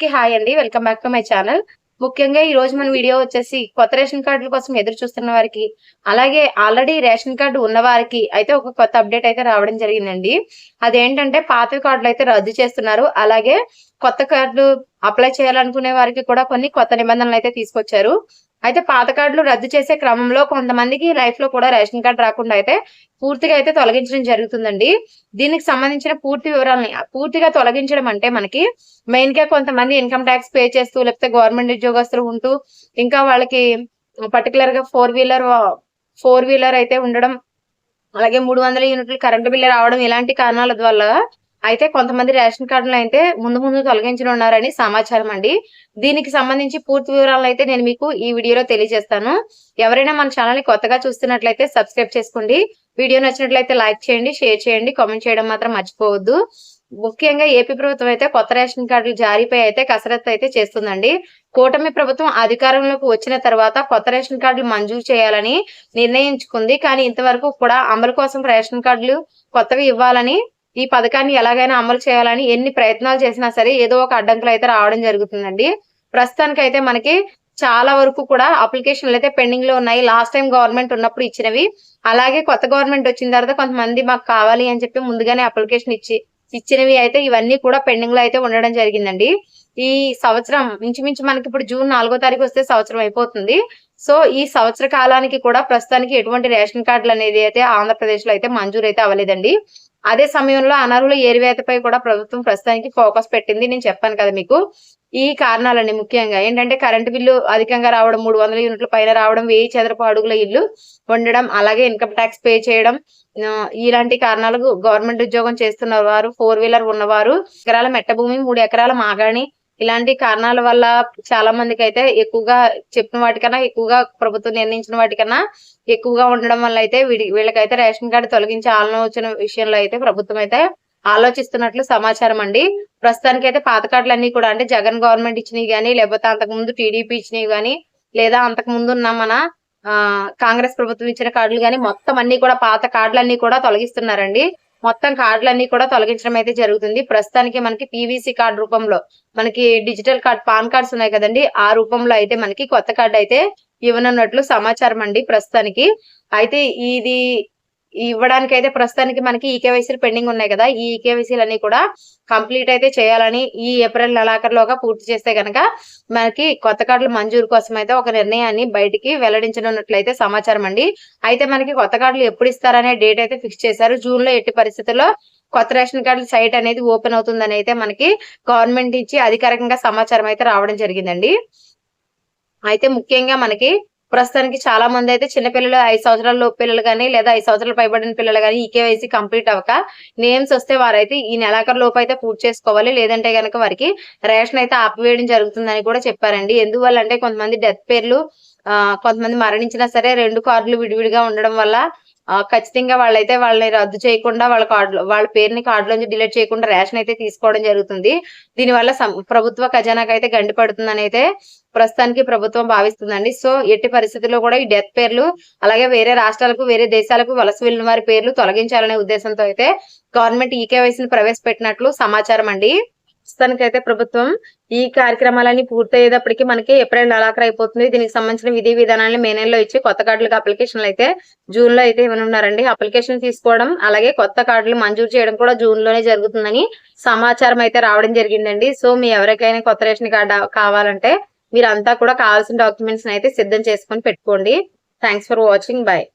కి హాయ్ అండి. Welcome back to my channel. ముఖ్యంగా ఈ రోజు మన వీడియో వచ్చేసి కొత్త రేషన్ కార్డుల కోసం ఎదురు చూస్తున్న వారికి అలాగే ఆల్రెడీ రేషన్ కార్డు ఉన్న వారికి అయితే ఒక కొత్త అప్డేట్ అయితే రావడం జరిగిందండి. అదేంటంటే పాత కార్డులు అయితే రద్దు చేస్తున్నారు. అలాగే కొత్త కార్డులు అప్లై చేయాలనుకునే వారికి కూడా కొన్ని కొత్త నిబంధనలు అయితే తీసుకొచ్చారు. అయితే పాత కార్డులు రద్దు చేసే క్రమంలో కొంతమందికి లైఫ్లో కూడా రేషన్ కార్డు రాకుండా అయితే పూర్తిగా అయితే తొలగించడం జరుగుతుందండి. దీనికి సంబంధించిన పూర్తి వివరాలని పూర్తిగా తొలగించడం అంటే మనకి మెయిన్గా కొంతమంది ఇన్కమ్ ట్యాక్స్ పే చేస్తూ లేకపోతే గవర్నమెంట్ ఉద్యోగస్తులు ఉంటూ ఇంకా వాళ్ళకి పర్టికులర్గా ఫోర్ వీలర్ ఫోర్ వీలర్ అయితే ఉండడం అలాగే మూడు వందల యూనిట్లు కరెంటు బిల్లు రావడం ఇలాంటి కారణాల వల్ల అయితే కొంతమంది రేషన్ కార్డులు అయితే ముందు ముందు తొలగించనున్నారని సమాచారం అండి. దీనికి సంబంధించి పూర్తి వివరాలను అయితే నేను మీకు ఈ వీడియోలో తెలియజేస్తాను. ఎవరైనా మన ఛానల్ని కొత్తగా చూస్తున్నట్లయితే సబ్స్క్రైబ్ చేసుకోండి. వీడియో నచ్చినట్లయితే లైక్ చేయండి షేర్ చేయండి కామెంట్ చేయడం మాత్రం మర్చిపోవద్దు. ముఖ్యంగా ఏపీ ప్రభుత్వం అయితే కొత్త రేషన్ కార్డులు జారీపై అయితే కసరత్తు అయితే చేస్తుందండి. కూటమి ప్రభుత్వం అధికారంలోకి వచ్చిన తర్వాత కొత్త రేషన్ కార్డులు మంజూరు చేయాలని నిర్ణయించుకుంది. కానీ ఇంతవరకు కూడా అమలు కోసం రేషన్ కార్డులు కొత్తవి ఇవ్వాలని ఈ పథకాన్ని ఎలాగైనా అమలు చేయాలని ఎన్ని ప్రయత్నాలు చేసినా సరే ఏదో ఒక అడ్డంకులు అయితే రావడం జరుగుతుందండి. ప్రస్తుతానికి అయితే మనకి చాలా వరకు కూడా అప్లికేషన్లు అయితే పెండింగ్లో ఉన్నాయి. లాస్ట్ టైం గవర్నమెంట్ ఉన్నప్పుడు ఇచ్చినవి. అలాగే కొత్త గవర్నమెంట్ వచ్చిన తర్వాత కొంతమంది మాకు కావాలి అని చెప్పి ముందుగానే అప్లికేషన్ ఇచ్చి ఇచ్చినవి అయితే ఇవన్నీ కూడా పెండింగ్లో అయితే ఉండడం జరిగిందండి. ఈ సంవత్సరం ఇంచుమించు మనకి ఇప్పుడు జూన్ నాలుగో తారీఖు వస్తే సంవత్సరం అయిపోతుంది. సో ఈ సంవత్సర కాలానికి కూడా ప్రస్తుతానికి ఎటువంటి రేషన్ కార్డులు అనేది అయితే ఆంధ్రప్రదేశ్లో అయితే మంజూరు అయితే అవ్వలేదండి. అదే సమయంలో అనర్హుల ఏరివేతపై కూడా ప్రభుత్వం ప్రస్తుతానికి ఫోకస్ పెట్టింది. నేను చెప్పాను కదా మీకు. ఈ కారణాలండి ముఖ్యంగా ఏంటంటే కరెంటు బిల్లు అధికంగా రావడం మూడు వందల యూనిట్ల పైన రావడం వెయ్యి చదరపు అడుగుల ఇల్లు ఉండడం అలాగే ఇన్కమ్ ట్యాక్స్ పే చేయడం ఇలాంటి కారణాలకు గవర్నమెంట్ ఉద్యోగం చేస్తున్న వారు ఫోర్ వీలర్ ఉన్నవారు ఎకరాల మెట్ట భూమి మూడు ఎకరాల మాగాణి ఇలాంటి కారణాల వల్ల చాలా మందికి అయితే ఎక్కువగా చెప్పిన వాటికన్నా ఎక్కువగా ప్రభుత్వం నిర్ణయించిన వాటికన్నా ఎక్కువగా ఉండడం వల్ల అయితే వీళ్ళకైతే రేషన్ కార్డు తొలగించే ఆలోచన విషయంలో అయితే ప్రభుత్వం అయితే ఆలోచిస్తున్నట్లు సమాచారం అండి. ప్రస్తుతానికి అయితే పాత కార్డులన్నీ కూడా అంటే జగన్ గవర్నమెంట్ ఇచ్చినవి కానీ లేకపోతే అంతకుముందు టీడీపీ ఇచ్చినవి కానీ లేదా అంతకు ముందు ఉన్న మన కాంగ్రెస్ ప్రభుత్వం ఇచ్చిన కార్డులు కానీ మొత్తం అన్ని కూడా పాత కార్డులన్నీ కూడా తొలగిస్తున్నారండి. మొత్తం కార్డులన్నీ కూడా తొలగించడం అయితే జరుగుతుంది. ప్రస్తుతానికి మనకి పీవీసీ కార్డు రూపంలో మనకి డిజిటల్ కార్డ్ పాన్ కార్డ్స్ ఉన్నాయి కదండి. ఆ రూపంలో అయితే మనకి కొత్త కార్డు అయితే ఇవ్వనున్నట్లు సమాచారం అండి ప్రస్తుతానికి. అయితే ఇది ఇవ్వడానికి అయితే ప్రస్తుతానికి మనకి ఈకేవైసీలు పెండింగ్ ఉన్నాయి కదా ఈ కేవైసీలు అన్ని కూడా కంప్లీట్ అయితే చేయాలని ఈ ఏప్రిల్ నెలాఖరులోగా పూర్తి చేస్తే కనుక మనకి కొత్త కార్డుల మంజూరు కోసం అయితే ఒక నిర్ణయాన్ని బయటికి వెల్లడించనున్నట్లయితే సమాచారం అండి. అయితే మనకి కొత్త కార్డులు ఎప్పుడు ఇస్తారనే డేట్ అయితే ఫిక్స్ చేశారు. జూన్లో ఎట్టి పరిస్థితుల్లో కొత్త రేషన్ కార్డుల సైట్ అనేది ఓపెన్ అవుతుందని అయితే మనకి గవర్నమెంట్ ఇచ్చి అధికారికంగా సమాచారం అయితే రావడం జరిగిందండి. అయితే ముఖ్యంగా మనకి ప్రస్తుతానికి చాలా మంది అయితే చిన్నపిల్లలు ఐదు సంవత్సరాల పిల్లలు కానీ లేదా ఐదు సంవత్సరాలు పైబడిన పిల్లలు కానీ ఈకేవైసీ కంప్లీట్ అవ్వక నేమ్స్ వస్తే వారైతే ఈ నెలాఖరు లోపు అయితే పూర్తి చేసుకోవాలి. లేదంటే కనుక వారికి రేషన్ అయితే ఆపివేయడం జరుగుతుందని కూడా చెప్పారండి. ఎందువల్ల అంటే కొంతమంది డెత్ పేర్లు కొంతమంది మరణించినా సరే రెండు కార్డులు విడివిడిగా ఉండడం వల్ల ఖచ్చితంగా వాళ్ళైతే వాళ్ళని రద్దు చేయకుండా వాళ్ళ కార్డు వాళ్ళ పేరుని కార్డులోంచి డిలీట్ చేయకుండా రేషన్ అయితే తీసుకోవడం జరుగుతుంది. దీనివల్ల ప్రభుత్వ ఖజానాకు అయితే గండి పడుతుందని అయితే ప్రస్తుతానికి ప్రభుత్వం భావిస్తుందండి. సో ఎట్టి పరిస్థితుల్లో కూడా ఈ డెత్ పేర్లు అలాగే వేరే రాష్ట్రాలకు వేరే దేశాలకు వలస వెళ్ళిన వారి పేర్లు తొలగించాలనే ఉద్దేశంతో అయితే గవర్నమెంట్ ఈకేవైసీని ప్రవేశపెట్టినట్లు సమాచారం అండి ప్రస్తుతానికైతే ప్రభుత్వం ఈ కార్యక్రమాలన్నీ పూర్తయ్యేటప్పటికి మనకి ఏప్రిల్ నెలాఖరు అయిపోతుంది. దీనికి సంబంధించిన విధి విధానాన్ని మే నెలలో ఇచ్చి కొత్త కార్డులకు అప్లికేషన్లు అయితే జూన్లో అయితే ఇవ్వనున్నారండి. అప్లికేషన్ తీసుకోవడం అలాగే కొత్త కార్డులు మంజూరు చేయడం కూడా జూన్లోనే జరుగుతుందని సమాచారం అయితే రావడం జరిగిందండి. సో మీ ఎవరికైనా కొత్త రేషన్ కార్డు కావాలంటే మీరంతా కూడా కావాల్సిన డాక్యుమెంట్స్ అయితే సిద్ధం చేసుకొని పెట్టుకోండి. Thanks for watching. బాయ్